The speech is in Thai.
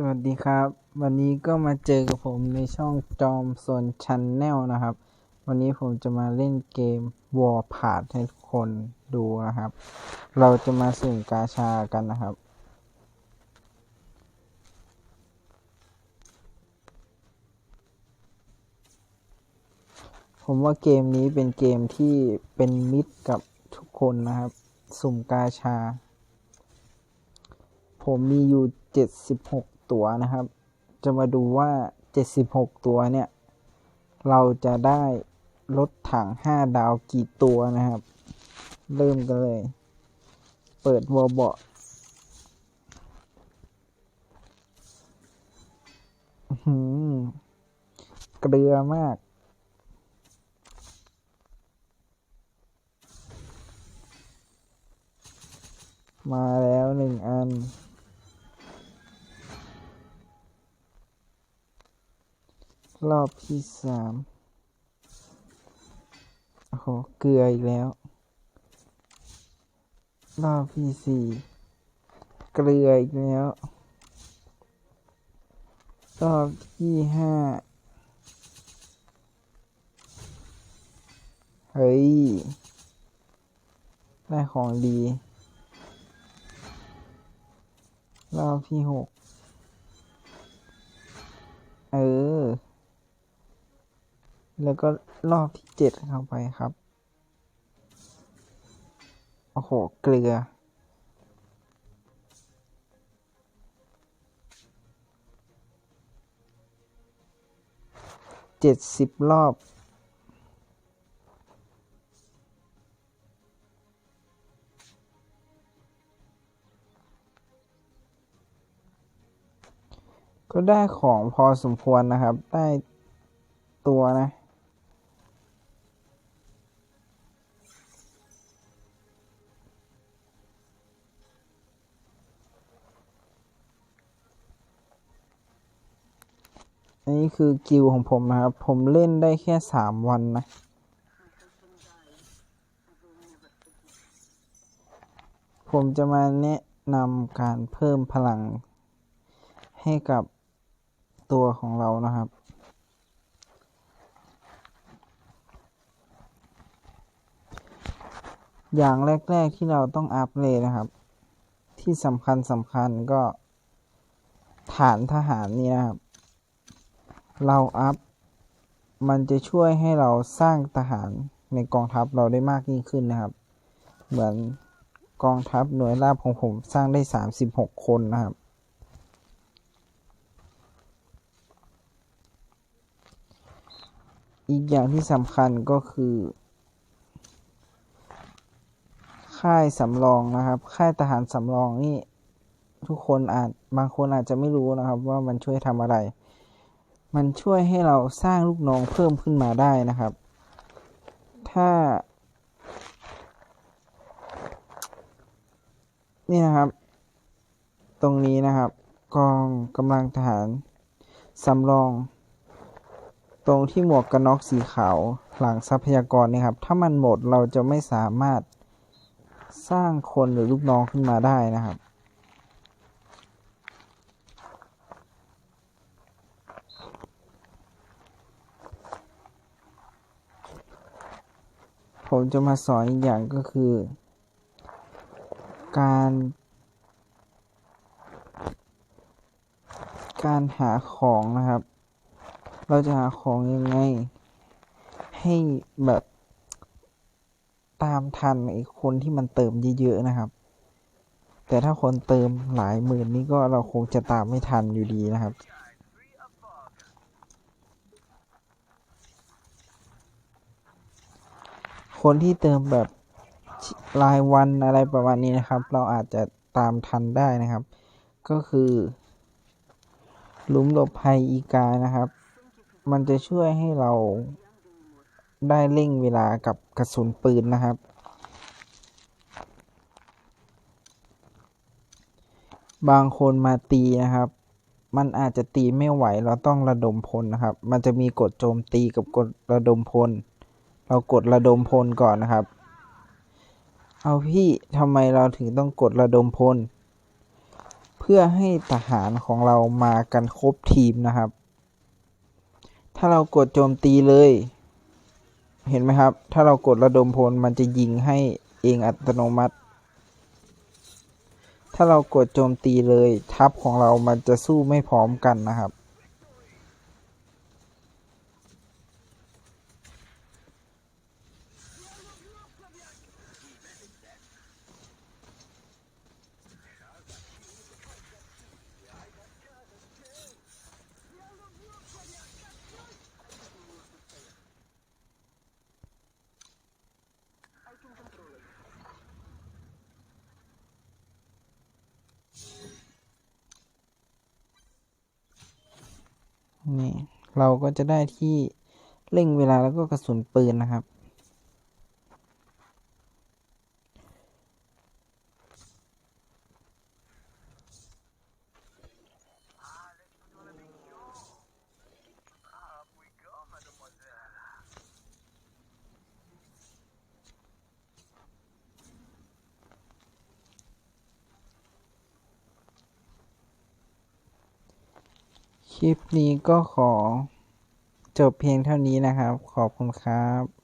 สวัสดีครับ วันนี้ก็มาเจอกับผมในช่องจอมโซนชันแนลนะครับ วันนี้ผมจะมาเล่นเกมวอ r พาดให้ทุกคนดูนะครับ เราจะมาสุ่มกาชากันนะครับ ผมว่าเกมนี้เป็นเกมที่เป็นมิตรกับทุกคนนะครับ สุ่มกาชา ผมมีอยู่76 ตัวนะครับ จะมาดูว่า 76 ตัวเนี่ย เราจะได้รถถัง 5 ดาวกี่ตัวนะครับ เริ่มกันเลย เปิดวอลเบาะอื้อหือเกลือมาก มาแล้วหนึ่งอัน รอบที่สามโอ้โห เกลืออีกแล้ว รอบที่สี่เกลืออีกแล้ว รอบที่ห้าเฮ้ย ได้ของดี รอบที่หกเออ แล้วก็รอบที่เจ็ดเข้าไปครับ โอ้โห เกลือ เจ็ดสิบรอบก็ได้ของพอสมควรนะครับ ได้ตัวนะ อันนี้คือกิลของผมนะครับ ผมเล่นได้แค่สามวันนะ ผมจะมาแนะนำการเพิ่มพลังให้กับตัวของเรานะครับ อย่างแรก ๆ ที่เราต้องอัพเลยนะครับ ที่สำคัญสำคัญก็ฐานทหารนี่นะครับ เราอัพ มันจะช่วยให้เราสร้างทหารในกองทัพเราได้มากยิ่งขึ้นนะครับ เหมือนกองทัพหน่วยราบของผมสร้างได้ 36 คนนะครับ อีกอย่างที่สำคัญก็คือ ค่ายสำรองนะครับ ค่ายทหารสำรองนี่ทุกคนอาจบางคนอาจจะไม่รู้นะครับว่ามันช่วยทำอะไร มันช่วยให้เราสร้างลูกน้องเพิ่มขึ้นมาได้นะครับ ถ้า นี่นะครับ ตรงนี้นะครับกองกำลังทหารสำรอง ตรงที่หมวกกันน็อกสีขาวหลังทรัพยากรนี่ครับ ถ้ามันหมดเราจะไม่สามารถสร้างคนหรือลูกน้องขึ้นมาได้นะครับ ผมจะมาสอนอีกอย่างก็คือ การ การหาของนะครับ เราจะหาของยังไง ให้แบบตามทันไอ้คนที่มันเติมเยอะๆนะครับ แต่ถ้าคนเติมหลายหมื่นนี่ก็เราคงจะตามไม่ทันอยู่ดีนะครับ คนที่เติมแบบรายวันอะไรประมาณนี้นะครับ เราอาจจะตามทันได้นะครับ ก็คือหลุมหลบภัยอีกานะครับ มันจะช่วยให้เราได้เร่งเวลากับกระสุนปืนนะครับ บางคนมาตีนะครับ มันอาจจะตีไม่ไหวเราต้องระดมพลนะครับ มันจะมีกฎโจมตีกับกฎระดมพล เรากดระดมพลก่อนนะครับ เอาพี่ทำไมเราถึงต้องกดระดมพล เพื่อให้ทหารของเรามากันครบทีมนะครับ ถ้าเรากดโจมตีเลย เห็นไหมครับ ถ้าเรากดระดมพลมันจะยิงให้เองอัตโนมัติ ถ้าเรากดโจมตีเลยทัพของเรามันจะสู้ไม่พร้อมกันนะครับ นี่เราก็จะได้ที่เร่งเวลาแล้วก็กระสุนปืนนะครับ คลิปนี้ก็ขอจบเพียงเท่านี้นะครับ ขอบคุณครับ